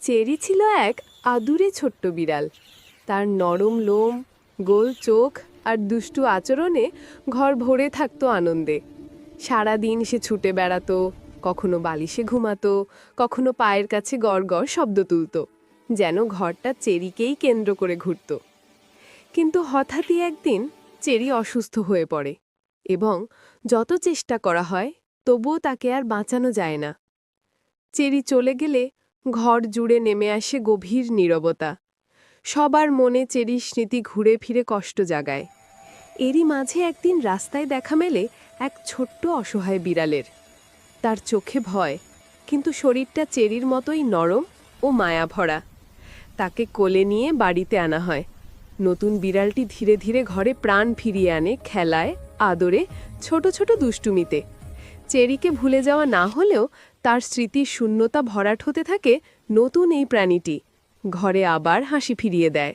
Cherry ছিল এক আদুরে ছোট্ট বিড়াল। তার নরম লোম, গোল চোখ আর দুষ্টু আচরণে ঘর ভরে থাকতো আনন্দে। সারাদিন সে ছুটে বেড়াতো, কখনো বালিশে ঘুমাতো, কখনো পায়ের কাছে গড় গড় শব্দ তুলতো, যেন ঘরটা চেরিকেই কেন্দ্র করে ঘুরত। কিন্তু হঠাৎই একদিন চেরি অসুস্থ হয়ে পড়ে এবং যত চেষ্টা করা হয় তবুও তাকে আর বাঁচানো যায় না। চেরি চলে গেলে ঘর জুড়ে নেমে আসে গভীর নীরবতা। সবার মনে চেরি স্মৃতি ঘুরে ফিরে কষ্ট জাগায়। এরই মাঝে একদিন রাস্তায় দেখা মেলে এক ছোট্ট অসহায় বিড়ালের। তার চোখে ভয়, কিন্তু শরীরটা চেরির মতোই নরম ও মায়া ভরা তাকে কোলে নিয়ে বাড়িতে আনা হয়। নতুন বিড়ালটি ধীরে ধীরে ঘরে প্রাণ ফিরিয়ে আনে খেলায়, আদরে, ছোট ছোট দুষ্টুমিতে। চেরিকে ভুলে যাওয়া না হলেও তার স্মৃতির শূন্যতা ভরাট হতে থাকে নতুন এই প্রাণীটি। ঘরে আবার হাসি ফিরিয়ে দেয়।